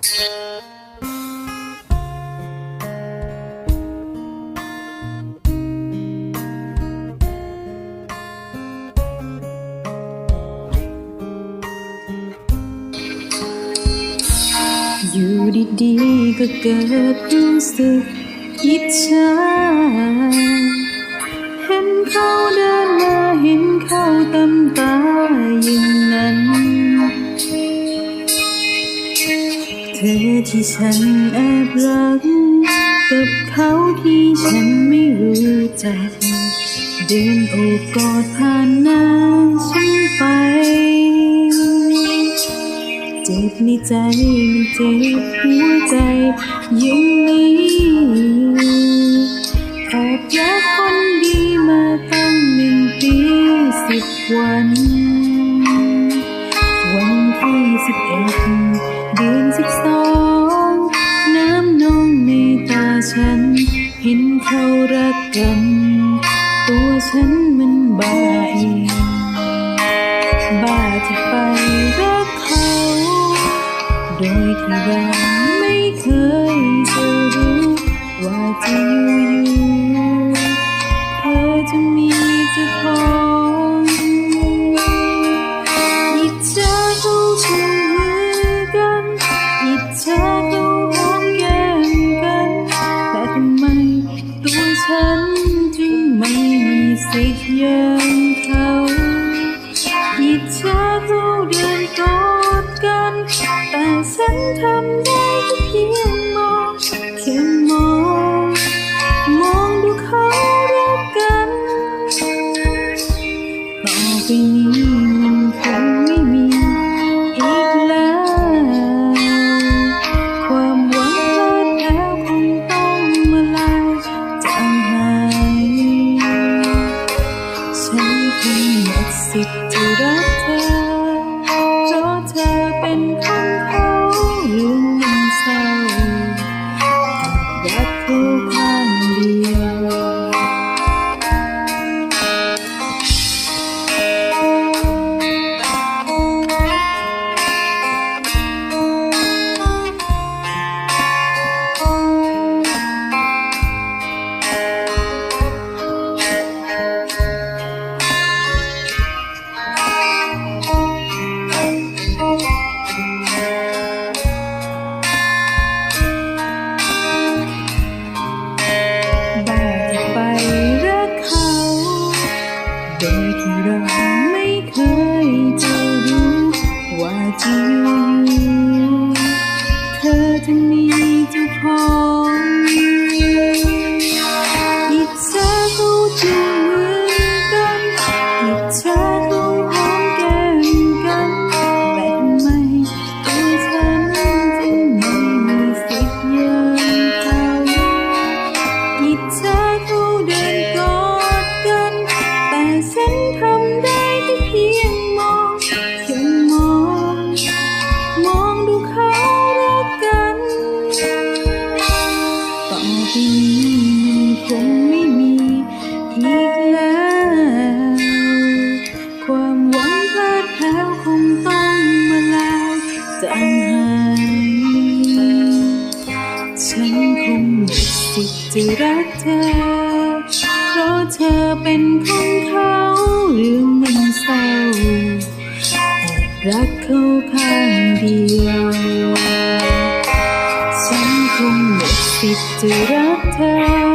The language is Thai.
อยู่ดีๆก็เกิดรู้สึกอิจฉาเห็นเขาเดินมาเห็น ที่ฉันแอบรัก กับเขาที่ฉันไม่รู้จัก เดินโอบกอดผ่านหน้าฉันไป เจ็บในใจมันเจ็บหัวใจยังมีแอบรักคนดีมาตั้งหนึ่งปีสิบวัน วันที่สิบเอ็ดเดือนสิบส กกัน ตัวฉันมันบ้าเองบ้าที่ไปรักเขา โดยที่เราไม่เคยจะรู้ว่าจะอยู่ๆ แต่ฉัน โดยที่เราไม่เคยจะรู้ว่าจะอยู่ จะรักเธอ เพราะเธอเป็นของเขาหรือมันเศร้าแอบรักเขาข้างเดียว ฉันคงหมดสิทธิ์จะรักเธอ